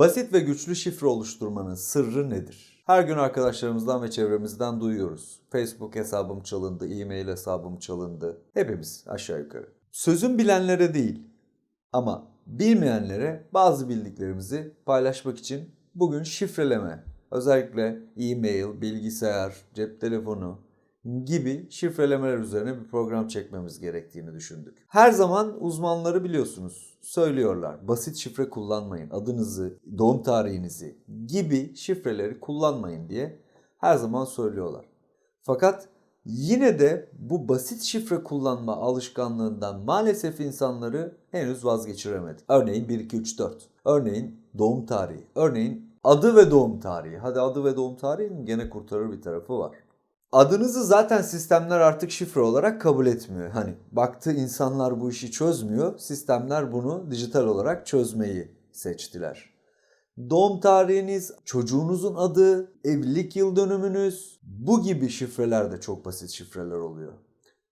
Basit ve güçlü şifre oluşturmanın sırrı nedir? Her gün arkadaşlarımızdan ve çevremizden duyuyoruz. Facebook hesabım çalındı, e-mail hesabım çalındı. Hepimiz aşağı yukarı. Sözün bilenlere değil ama bilmeyenlere bazı bildiklerimizi paylaşmak için bugün şifreleme, özellikle e-mail, bilgisayar, cep telefonu gibi şifrelemeler üzerine bir program çekmemiz gerektiğini düşündük. Her zaman uzmanları biliyorsunuz söylüyorlar. Basit şifre kullanmayın. Adınızı, doğum tarihinizi gibi şifreleri kullanmayın diye her zaman söylüyorlar. Fakat yine de bu basit şifre kullanma alışkanlığından maalesef insanları henüz vazgeçiremedik. Örneğin 1 2 3 4. Örneğin doğum tarihi. Örneğin adı ve doğum tarihi. Hadi adı ve doğum tarihinin gene kurtarır bir tarafı var. Adınızı zaten sistemler artık şifre olarak kabul etmiyor. Hani baktı insanlar bu işi çözmüyor. Sistemler bunu dijital olarak çözmeyi seçtiler. Doğum tarihiniz, çocuğunuzun adı, evlilik yıl dönümünüz bu gibi şifreler de çok basit şifreler oluyor.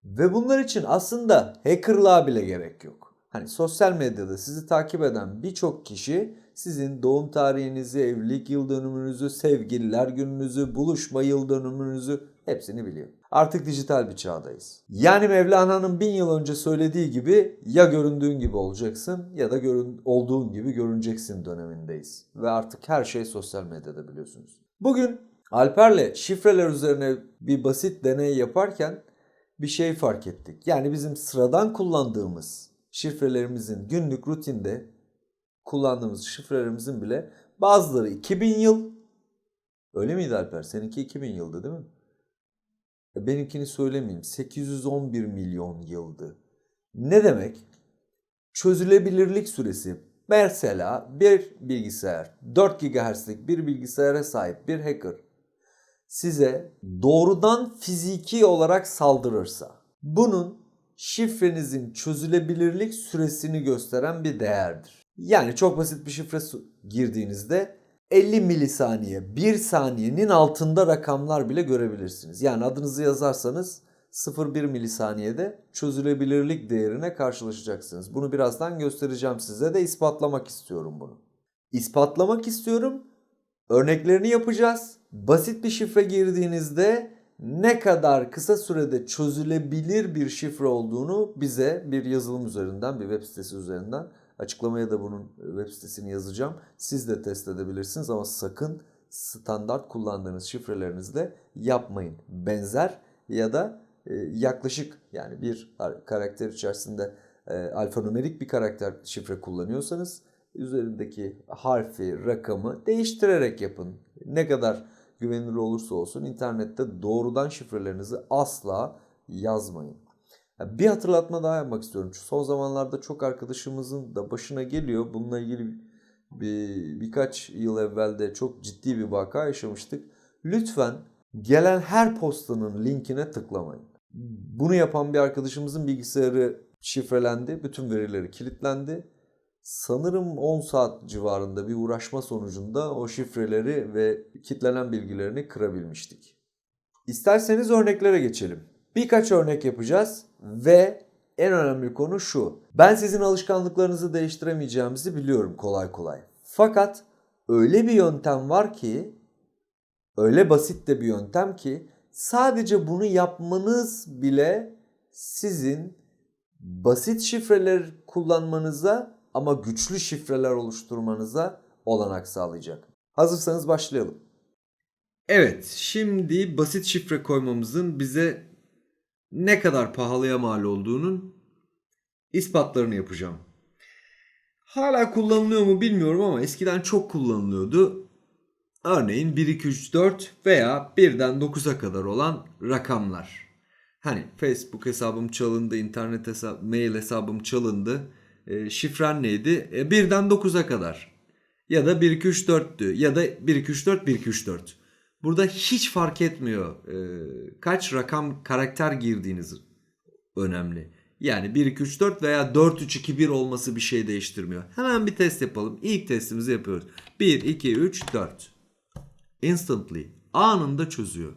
Ve bunlar için aslında hackerlığa bile gerek yok. Hani sosyal medyada sizi takip eden birçok kişi sizin doğum tarihinizi, evlilik yıl dönümünüzü, sevgililer gününüzü, buluşma yıl dönümünüzü hepsini biliyor. Artık dijital bir çağdayız. Yani Mevlana'nın bin yıl önce söylediği gibi ya göründüğün gibi olacaksın ya da görün, olduğun gibi görüneceksin dönemindeyiz. Ve artık her şey sosyal medyada biliyorsunuz. Bugün Alper'le şifreler üzerine bir basit deney yaparken bir şey fark ettik. Yani bizim sıradan kullandığımız şifrelerimizin günlük rutinde kullandığımız şifrelerimizin bile bazıları 2000 yıl. Öyle miydi Alper? Seninki 2000 yıldı değil mi? Benimkini söylemeyeyim. 811 milyon yıldı. Ne demek? Çözülebilirlik süresi. Mesela bir bilgisayar, 4 GHz'lik bir bilgisayara sahip bir hacker size doğrudan fiziki olarak saldırırsa bunun şifrenizin çözülebilirlik süresini gösteren bir değerdir. Yani çok basit bir şifre girdiğinizde 50 milisaniye, 1 saniyenin altında rakamlar bile görebilirsiniz. Yani adınızı yazarsanız 0,1 milisaniyede çözülebilirlik değerine karşılaşacaksınız. Bunu birazdan göstereceğim size de ispatlamak istiyorum bunu. İspatlamak istiyorum. Örneklerini yapacağız. Basit bir şifre girdiğinizde ne kadar kısa sürede çözülebilir bir şifre olduğunu bize bir yazılım üzerinden, bir web sitesi üzerinden açıklamaya da bunun web sitesini yazacağım. Siz de test edebilirsiniz ama sakın standart kullandığınız şifrelerinizle yapmayın. Benzer ya da e, yaklaşık yani bir karakter içerisinde e, alfanumerik bir karakter şifre kullanıyorsanız üzerindeki harfi, rakamı değiştirerek yapın. Ne kadar güvenilir olursa olsun internette doğrudan şifrelerinizi asla yazmayın. Bir hatırlatma daha yapmak istiyorum. Son zamanlarda çok arkadaşımızın da başına geliyor. Bununla ilgili bir, birkaç yıl evvel de çok ciddi bir vaka yaşamıştık. Lütfen gelen her postanın linkine tıklamayın. Bunu yapan bir arkadaşımızın bilgisayarı şifrelendi. Bütün verileri kilitlendi. Sanırım 10 saat civarında bir uğraşma sonucunda o şifreleri ve kilitlenen bilgilerini kırabilmiştik. İsterseniz örneklere geçelim. Birkaç örnek yapacağız ve en önemli konu şu. Ben sizin alışkanlıklarınızı değiştiremeyeceğimizi biliyorum kolay kolay. Fakat öyle bir yöntem var ki öyle basit de bir yöntem ki sadece bunu yapmanız bile sizin basit şifreler kullanmanıza ama güçlü şifreler oluşturmanıza olanak sağlayacak. Hazırsanız başlayalım. Evet, şimdi basit şifre koymamızın bize ne kadar pahalıya mal olduğunun ispatlarını yapacağım. Hala kullanılıyor mu bilmiyorum ama eskiden çok kullanılıyordu. Örneğin 1, 2, 3, 4 veya 1'den 9'a kadar olan rakamlar. Hani Facebook hesabım çalındı, internet hesap, mail hesabım çalındı. E, şifren neydi? E, 1'den 9'a kadar. Ya da 1, 2, 3, 4'tü. Ya da 1, 2, 3, 4, 1, 2, 3, 4. Burada hiç fark etmiyor. E, kaç rakam karakter girdiğiniz önemli. Yani 1, 2, 3, 4 veya 4, 3, 2, 1 olması bir şey değiştirmiyor. Hemen bir test yapalım. İlk testimizi yapıyoruz. 1, 2, 3, 4. Instantly. Anında çözüyor.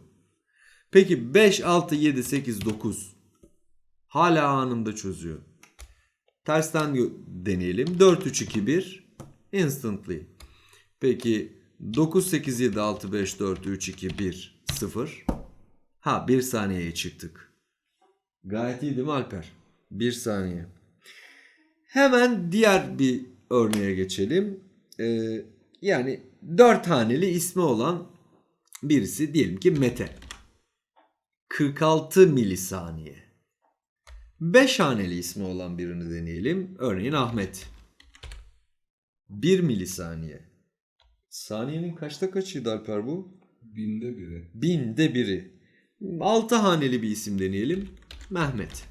Peki 5, 6, 7, 8, 9. Hala anında çözüyor. Tersten deneyelim. 4, 3, 2, 1. Instantly. Peki 9, 8, 7, 6, 5, 4, 3, 2, 1, 0. Ha 1 saniyeye çıktık. Gayet iyi değil mi Alper? 1 saniye. Hemen diğer bir örneğe geçelim. Ee, yani 4 haneli ismi olan birisi diyelim ki Mete. 46 milisaniye. 5 haneli ismi olan birini deneyelim. Örneğin Ahmet. 1 milisaniye. Saniyenin kaçta kaçıydı Alper bu? Binde biri. Binde biri. 6 haneli bir isim deneyelim. Mehmet.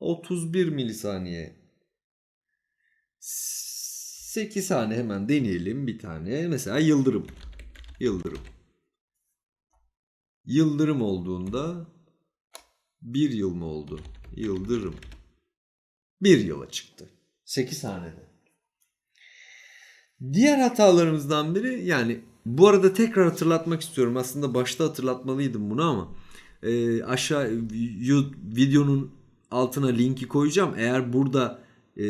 31 milisaniye. 8 hane hemen deneyelim bir tane. Mesela Yıldırım. Yıldırım. Yıldırım olduğunda bir yıl mı oldu? Yıldırım. Bir yıla çıktı. 8 hanede. Diğer hatalarımızdan biri yani bu arada tekrar hatırlatmak istiyorum. Aslında başta hatırlatmalıydım bunu ama e, aşağı videonun altına linki koyacağım. Eğer burada e,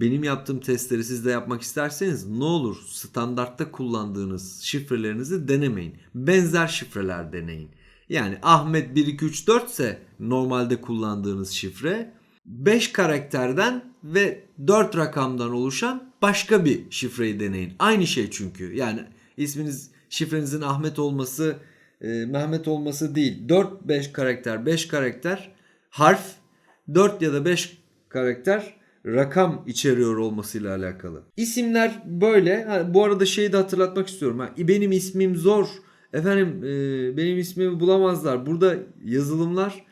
benim yaptığım testleri siz de yapmak isterseniz ne olur standartta kullandığınız şifrelerinizi denemeyin. Benzer şifreler deneyin. Yani Ahmet 1 2 3 4 ise normalde kullandığınız şifre 5 karakterden ve 4 rakamdan oluşan başka bir şifreyi deneyin. Aynı şey çünkü. Yani isminiz şifrenizin Ahmet olması, e, Mehmet olması değil. 4-5 karakter, 5 karakter harf, 4 ya da 5 karakter rakam içeriyor olmasıyla alakalı. İsimler böyle. Ha, bu arada şeyi de hatırlatmak istiyorum. Ha, benim ismim zor. Efendim e, benim ismimi bulamazlar. Burada yazılımlar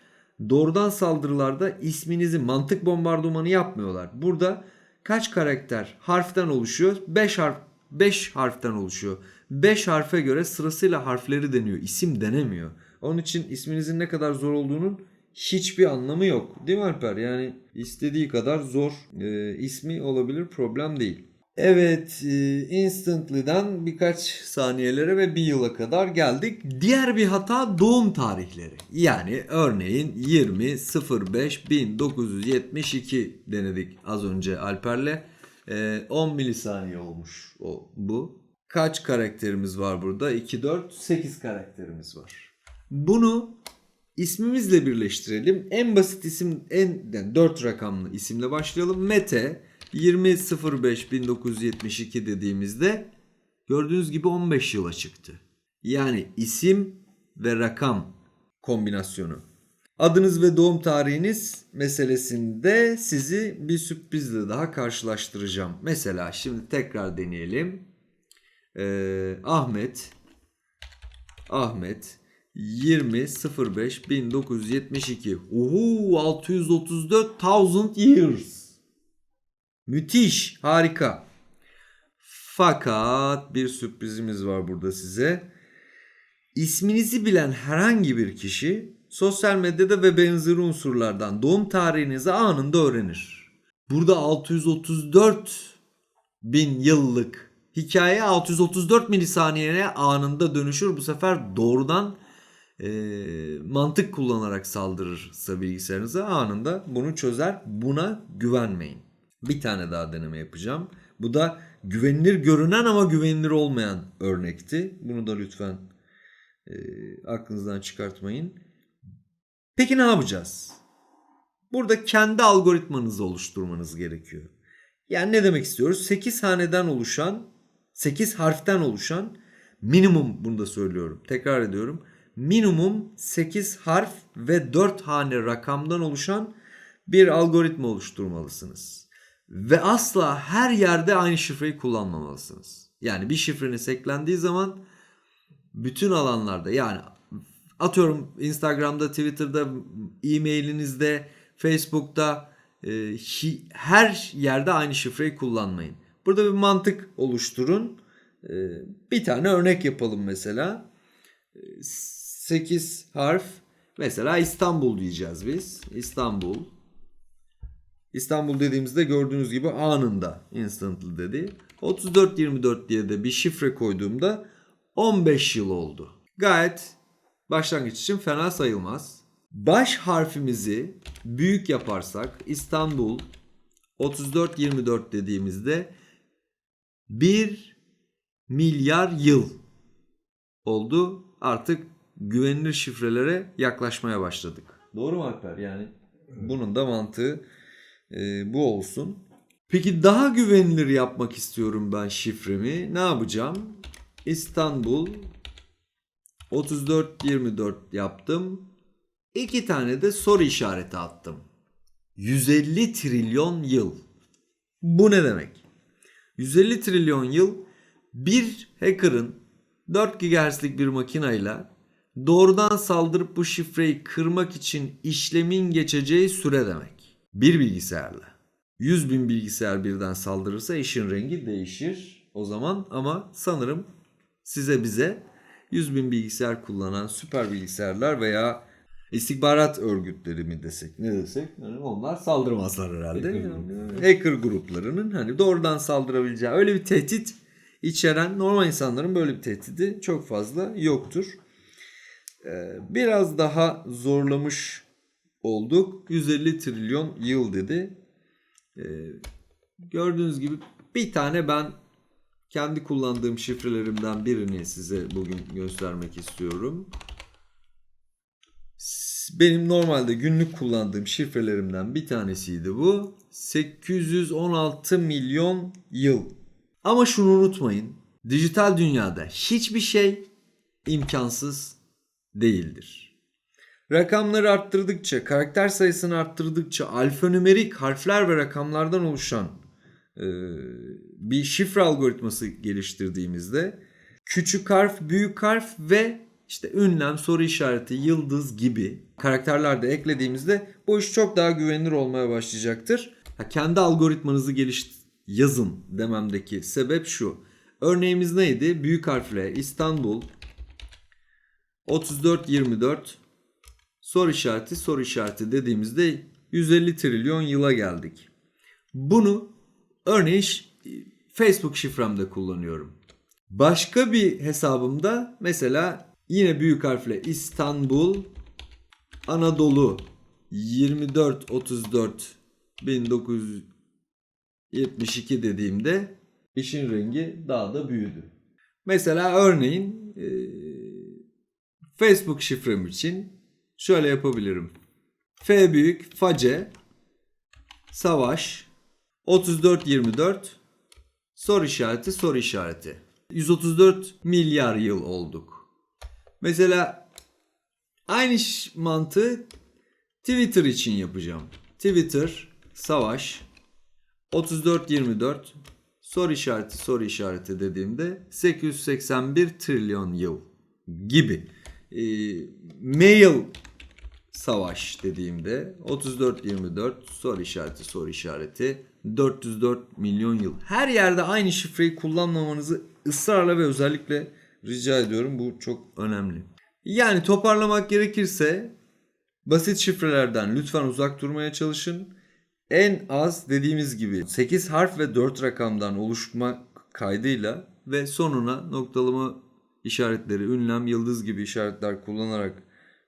doğrudan saldırılarda isminizi mantık bombardımanı yapmıyorlar. Burada kaç karakter harften oluşuyor? 5 harf 5 harften oluşuyor. 5 harfe göre sırasıyla harfleri deniyor. İsim denemiyor. Onun için isminizin ne kadar zor olduğunun hiçbir anlamı yok. Değil mi Alper? Yani istediği kadar zor e, ismi olabilir problem değil. Evet, e, Instantly'den birkaç saniyelere ve bir yıla kadar geldik. Diğer bir hata doğum tarihleri. Yani örneğin 20 05 1972 denedik az önce Alper'le. E, 10 milisaniye olmuş o bu. Kaç karakterimiz var burada? 2 4 8 karakterimiz var. Bunu ismimizle birleştirelim. En basit isim en yani 4 rakamlı isimle başlayalım. Mete 20.05.1972 dediğimizde gördüğünüz gibi 15 yıla çıktı. Yani isim ve rakam kombinasyonu. Adınız ve doğum tarihiniz meselesinde sizi bir sürprizle daha karşılaştıracağım. Mesela şimdi tekrar deneyelim. Ee, Ahmet Ahmet 20 05 1972. Uhu 634 years. Müthiş, harika. Fakat bir sürprizimiz var burada size. İsminizi bilen herhangi bir kişi sosyal medyada ve benzeri unsurlardan doğum tarihinizi anında öğrenir. Burada 634 bin yıllık hikaye 634 milisaniyene anında dönüşür. Bu sefer doğrudan e, mantık kullanarak saldırırsa bilgisayarınıza anında bunu çözer. Buna güvenmeyin. Bir tane daha deneme yapacağım. Bu da güvenilir görünen ama güvenilir olmayan örnekti. Bunu da lütfen e, aklınızdan çıkartmayın. Peki ne yapacağız? Burada kendi algoritmanızı oluşturmanız gerekiyor. Yani ne demek istiyoruz? 8 haneden oluşan, 8 harften oluşan minimum bunu da söylüyorum. Tekrar ediyorum. Minimum 8 harf ve 4 hane rakamdan oluşan bir algoritma oluşturmalısınız. Ve asla her yerde aynı şifreyi kullanmamalısınız. Yani bir şifreniz eklendiği zaman bütün alanlarda yani atıyorum Instagram'da, Twitter'da, e-mailinizde, Facebook'ta e, her yerde aynı şifreyi kullanmayın. Burada bir mantık oluşturun. E, bir tane örnek yapalım mesela. 8 harf mesela İstanbul diyeceğiz biz. İstanbul. İstanbul dediğimizde gördüğünüz gibi anında instantly dedi. 3424 diye de bir şifre koyduğumda 15 yıl oldu. Gayet başlangıç için fena sayılmaz. Baş harfimizi büyük yaparsak İstanbul 3424 dediğimizde 1 milyar yıl oldu. Artık güvenilir şifrelere yaklaşmaya başladık. Doğru mu Alper? Yani bunun da mantığı e, bu olsun. Peki daha güvenilir yapmak istiyorum ben şifremi. Ne yapacağım? İstanbul 3424 yaptım. İki tane de soru işareti attım. 150 trilyon yıl. Bu ne demek? 150 trilyon yıl bir hacker'ın 4 GHz'lik bir makinayla doğrudan saldırıp bu şifreyi kırmak için işlemin geçeceği süre demek. Bir bilgisayarla. 100 bin bilgisayar birden saldırırsa işin rengi değişir o zaman ama sanırım size bize 100 bin bilgisayar kullanan süper bilgisayarlar veya istihbarat örgütleri mi desek ne desek yani onlar saldırmazlar herhalde. Hacker Yani Hacker gruplarının hani doğrudan saldırabileceği öyle bir tehdit içeren normal insanların böyle bir tehdidi çok fazla yoktur. Ee, biraz daha zorlamış olduk. 150 trilyon yıl dedi. Ee, gördüğünüz gibi bir tane ben kendi kullandığım şifrelerimden birini size bugün göstermek istiyorum. Benim normalde günlük kullandığım şifrelerimden bir tanesiydi bu. 816 milyon yıl. Ama şunu unutmayın. Dijital dünyada hiçbir şey imkansız değildir. Rakamları arttırdıkça, karakter sayısını arttırdıkça alfanümerik harfler ve rakamlardan oluşan e, bir şifre algoritması geliştirdiğimizde küçük harf, büyük harf ve işte ünlem, soru işareti, yıldız gibi karakterler de eklediğimizde bu iş çok daha güvenilir olmaya başlayacaktır. Ha, kendi algoritmanızı geliş yazın dememdeki sebep şu. Örneğimiz neydi? Büyük harfle İstanbul 3424 soru işareti soru işareti dediğimizde 150 trilyon yıla geldik. Bunu örneğin Facebook şifremde kullanıyorum. Başka bir hesabımda mesela yine büyük harfle İstanbul Anadolu 2434 1972 dediğimde işin rengi daha da büyüdü. Mesela örneğin Facebook şifrem için şöyle yapabilirim. F büyük face savaş 3424 soru işareti soru işareti. 134 milyar yıl olduk. Mesela aynı mantığı Twitter için yapacağım. Twitter savaş 3424 soru işareti soru işareti dediğimde 881 trilyon yıl gibi. Ee, mail savaş dediğimde 3424 soru işareti soru işareti 404 milyon yıl. Her yerde aynı şifreyi kullanmamanızı ısrarla ve özellikle rica ediyorum. Bu çok önemli. Yani toparlamak gerekirse basit şifrelerden lütfen uzak durmaya çalışın. En az dediğimiz gibi 8 harf ve 4 rakamdan oluşma kaydıyla ve sonuna noktalama işaretleri, ünlem, yıldız gibi işaretler kullanarak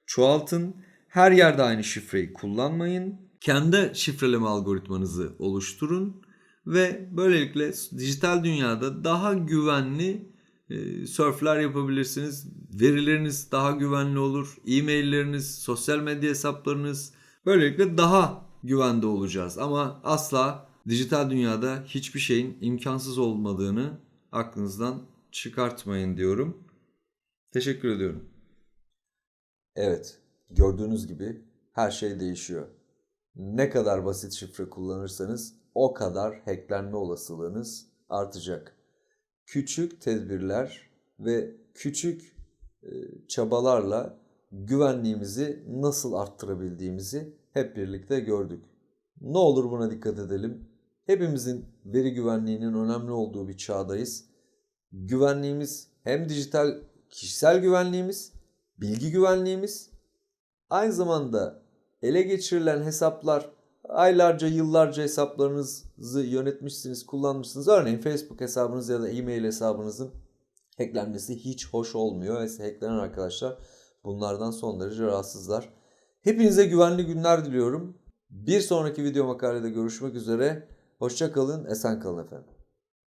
çoğaltın. Her yerde aynı şifreyi kullanmayın. Kendi şifreleme algoritmanızı oluşturun ve böylelikle dijital dünyada daha güvenli e, surfler yapabilirsiniz. Verileriniz daha güvenli olur. E-mailleriniz, sosyal medya hesaplarınız böylelikle daha güvende olacağız. Ama asla dijital dünyada hiçbir şeyin imkansız olmadığını aklınızdan çıkartmayın diyorum. Teşekkür ediyorum. Evet, gördüğünüz gibi her şey değişiyor. Ne kadar basit şifre kullanırsanız o kadar hacklenme olasılığınız artacak. Küçük tedbirler ve küçük e, çabalarla güvenliğimizi nasıl arttırabildiğimizi hep birlikte gördük. Ne olur buna dikkat edelim. Hepimizin veri güvenliğinin önemli olduğu bir çağdayız. Güvenliğimiz hem dijital kişisel güvenliğimiz, bilgi güvenliğimiz, aynı zamanda ele geçirilen hesaplar aylarca yıllarca hesaplarınızı yönetmişsiniz, kullanmışsınız. Örneğin Facebook hesabınız ya da e-mail hesabınızın hacklenmesi hiç hoş olmuyor ve hacklenen arkadaşlar bunlardan son derece rahatsızlar. Hepinize güvenli günler diliyorum. Bir sonraki video makalede görüşmek üzere. Hoşça kalın, esen kalın efendim.